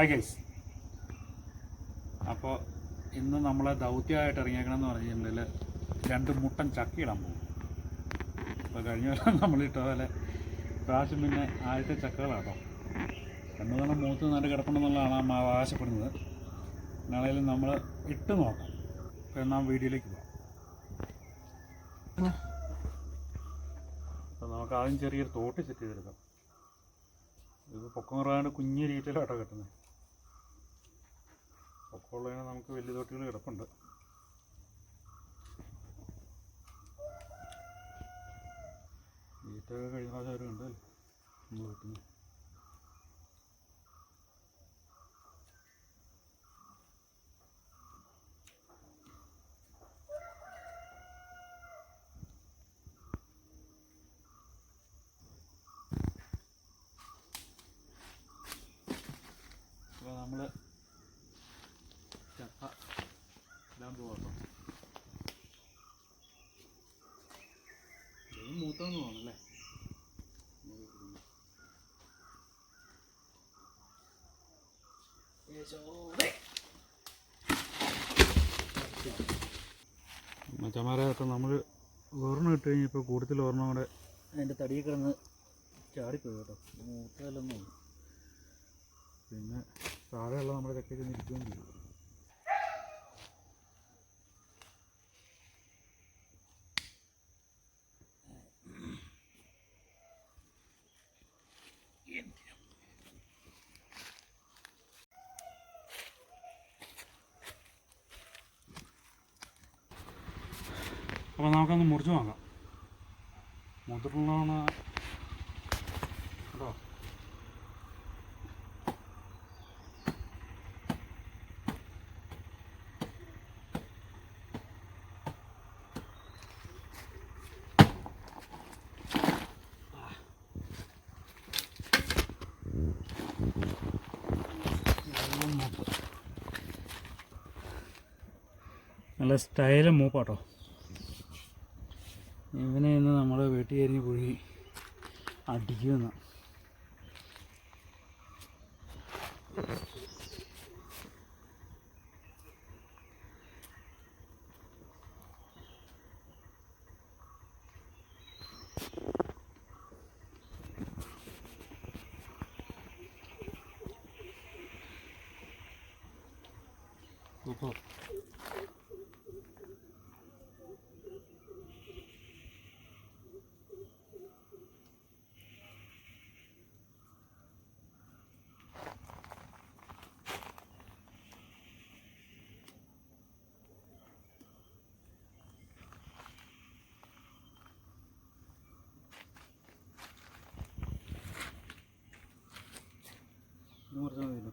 Hi guys അപ്പോൾ ഇന്ന് നമ്മളെ ദൗത്യമായിട്ട് ഇറങ്ങിയേക്കണമെന്ന് പറഞ്ഞിട്ടുണ്ടെങ്കിൽ രണ്ട് മുട്ടൻ ചക്ക ഇടാൻ പോകും. അപ്പോൾ കഴിഞ്ഞ വർഷം നമ്മൾ ഇട്ട പോലെ പ്രാവശ്യം പിന്നെ ആദ്യത്തെ ചക്കകളാട്ടോ. രണ്ടു തന്നെ മൂത്ത് നല്ല കിടപ്പുണ്ടെന്നുള്ളതാണ് നമ്മൾ അവകാശപ്പെടുന്നത് എന്നാണേലും നമ്മൾ ഇട്ട് നോക്കാം. അപ്പോൾ എന്നാൽ വീഡിയോയിലേക്ക് പോകാം അപ്പോൾ നമുക്ക് ആദ്യം ചെറിയൊരു തോട്ട് സെറ്റ് ചെയ്തെടുക്കാം. ഇത് പൊക്കം കുറവാണ് കുഞ്ഞു രീതിയിലാട്ടോ കിട്ടുന്നത്. പൊക്കമുള്ളതിന് നമുക്ക് വലിയ തോട്ടികൾ കിടപ്പുണ്ട്. ഈറ്റൊക്കെ കഴിഞ്ഞ പ്രാവശ്യം അവരുണ്ട്. നമ്മൾ കിട്ടുന്നത് അപ്പോൾ നമ്മൾ ചക്ക ഇടാൻ പോവാട്ടോ. മൂത്തെന്ന് മച്ചമാരെ അപ്പം നമ്മൾ ഓർമ്മ ഇട്ട് കഴിഞ്ഞപ്പോൾ കൂടുതൽ ഓർമ്മ കൂടെ അതിന്റെ തടിയിൽ കിടന്ന് ചാടിപ്പോയി കേട്ടോ മൂത്തതല്ലെന്ന് പിന്നെ താഴെയുള്ള നമ്മുടെ ചക്കയിൽ ഇരിക്കുകയും ചെയ്തു. അപ്പോൾ നമുക്കൊന്ന് മുറിച്ച് നോക്കാം. മുതിർന്നാണ് കേട്ടോ. നല്ല സ്റ്റൈലും മൂപ്പാട്ടോ. ഇവനെ ഇന്ന് നമ്മൾ വീട്ടിൽ കരിഞ്ഞ് പോയി അടിക്കുന്ന ഇത് കുറച്ച് മതിയല്ലോ.